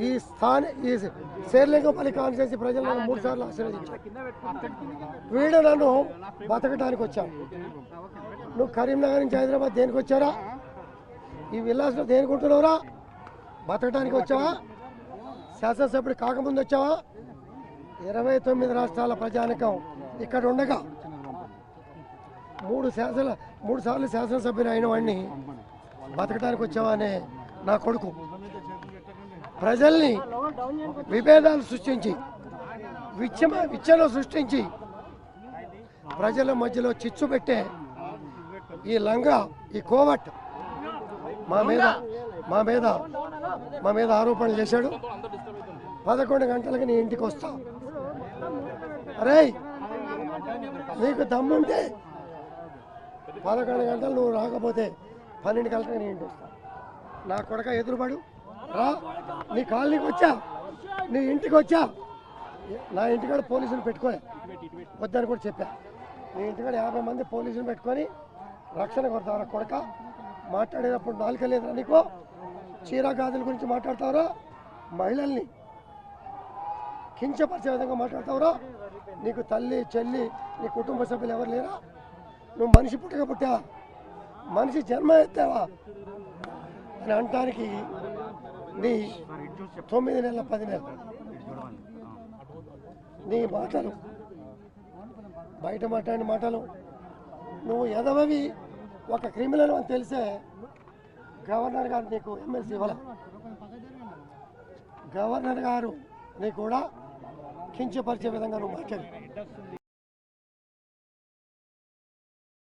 ఈ స్థాన ఈ శేర్లింగంపల్లి కాన్స్టిట్యూన్సీ ప్రజలు నన్ను మూడు సార్లు ఆశీర్వదించారు వీడు నన్ను బతకడానికి వచ్చాను నువ్వు కరీంనగర్ నుంచి హైదరాబాద్ దేనికి వచ్చారా? ఈ విల్లాస్లో దేనికి ఉంటున్నావురా? బతకడానికి వచ్చావా? శాసనసభ్యుడు కాకముందు వచ్చావా? ఇరవై తొమ్మిది రాష్ట్రాల ప్రజానికం ఇక్కడ ఉండగా మూడు శాసన మూడు సార్లు శాసనసభ్యులు అయిన వాడిని బతకడానికి వచ్చావా అనే నా కొడుకు. ప్రజల్ని విభేదాలు సృష్టించి విచ్చమ విచ్చలు సృష్టించి ప్రజల మధ్యలో చిచ్చు పెట్టే ఈ లంగా ఈ కోవట్ మా మీద మా మీద మా మీద ఆరోపణలు చేశాడు. పదకొండు గంటలకు నీ ఇంటికి వస్తా. అరే నీకు దమ్ముంటే పదకొండు గంటలు నువ్వు రాకపోతే పన్నెండు గంటలకు నీ ఇంటికి వస్తా. నా కొడక ఎదురుపడు. నీ కాలనీకి వచ్చా? నీ ఇంటికి వచ్చా? నా ఇంటికాడ పోలీసులు పెట్టుకోలే వద్దని కూడా చెప్పా. నీ ఇంటికాడ యాభై మంది పోలీసులు పెట్టుకొని రక్షణ కొడతారా కొడక? మాట్లాడేటప్పుడు నాలుక లేదురా నీకు? చీర గాజుల గురించి మాట్లాడతావురా? మహిళల్ని కించపరిచే విధంగా మాట్లాడతావురా? నీకు తల్లి చెల్లి నీ కుటుంబ సభ్యులు ఎవరు లేరా? నువ్వు మనిషి పుట్టక పుట్టావా మనిషి జన్మ ఎత్తావా? అని అనటానికి నీ తొమ్మిది నెలల పది నెలలు. నీ మాటలు. బయట మాట్లాడిన మాటలు. నువ్వు ఎదవవి ఒక క్రిమినల్ అని తెలిసే గవర్నర్ గారు నీకు ఎమ్మెల్సీ ఇవ్వాల? గవర్నర్ గారు నీ కూడా కించపరిచే విధంగా నువ్వు మాట్లాడు.